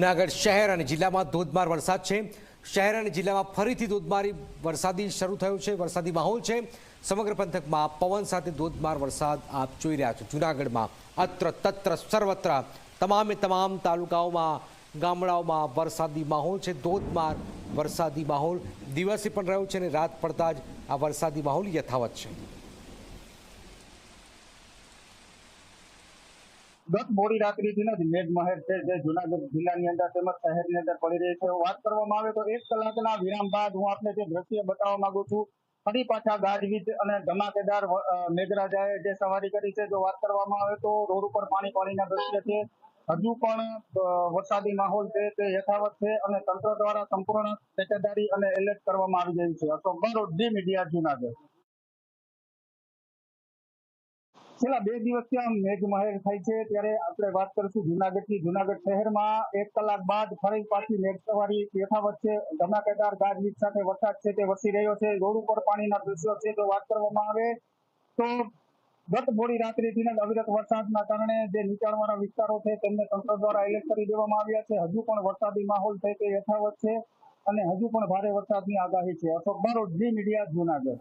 જૂનાગઢ શહેર અને જિલ્લામાં ધોધમાર વરસાદ છે. શહેર અને જિલ્લામાં ફરીથી ધોધમારી વરસાદી શરૂ થયો છે, વરસાદી માહોલ છે. સમગ્ર પંથકમાં પવન સાથે ધોધમાર વરસાદ આપ જોઈ રહ્યા છો. જૂનાગઢમાં અત્ર તત્ર સર્વત્ર, તમામે તમામ તાલુકાઓમાં, ગામડાઓમાં વરસાદી માહોલ છે. ધોધમાર વરસાદી માહોલ દિવસે પણ રહ્યો છે અને રાત પડતા જ આ વરસાદી માહોલ યથાવત છે. ગત મોડી રાત્રિથી જ મેઘમહેર છે જે જુનાગઢ જિલ્લાની અંદર તેમજ શહેરની અંદર પડી રહી છે. વાત કરવામાં આવે તો એક કલાકના વિરામ બાદ હું આપને જે દ્રશ્ય બતાવવા માંગુ છું, ફરી પાછા ગાજવીજ અને ધમાકેદાર મેઘરાજાએ જે સવારી કરી છે, જો વાત કરવામાં આવે તો રોડ ઉપર પાણી પાણીના દ્રશ્ય છે. હજુ પણ વરસાદી માહોલ છે, તે યથાવત છે અને તંત્ર દ્વારા સંપૂર્ણ તકેદારી અને એલર્ટ કરવામાં આવી ગયું છે. Ashok Zee Media, Junagadh. છેલ્લા બે દિવસથી આમ મેઘમહેર થઈ છે. ત્યારે આપણે વાત કરીશું જુનાગઢથી જુનાગઢ શહેરમાં એક કલાક બાદ ફરી પાછી મેઘ સવારી યથાવત છે. ધમાકેદાર ગાજવીજ સાથે વરસાદ છે તે વરસી રહ્યો છે. રોડ ઉપર પાણીના દ્રશ્યો છે જો વાત કરવામાં આવે તો ગત મોડી રાત્રિથી અવિરત વરસાદના કારણે જે નીચાણવાળા વિસ્તારો છે તેમને તંત્ર દ્વારા એલર્ટ કરી દેવામાં આવ્યા છે. હજુ પણ વરસાદી માહોલ છે તે યથાવત છે અને હજુ પણ ભારે વરસાદની આગાહી છે. Ashok Barot, Zee Media, Junagadh.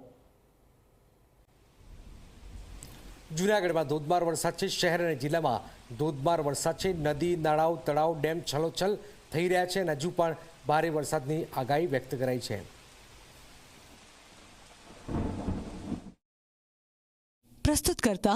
જૂનાગઢમાં ધોધમાર વરસાદ છે. શહેર અને જિલ્લામાં ધોધમાર વરસાદ છે. નદી, નાળાઓ, તળાવ, ડેમ છલોછલ થઈ રહ્યા છે અને હજુ પણ ભારે વરસાદની આગાહી વ્યક્ત કરાઈ છે. પ્રસ્તુત કરતા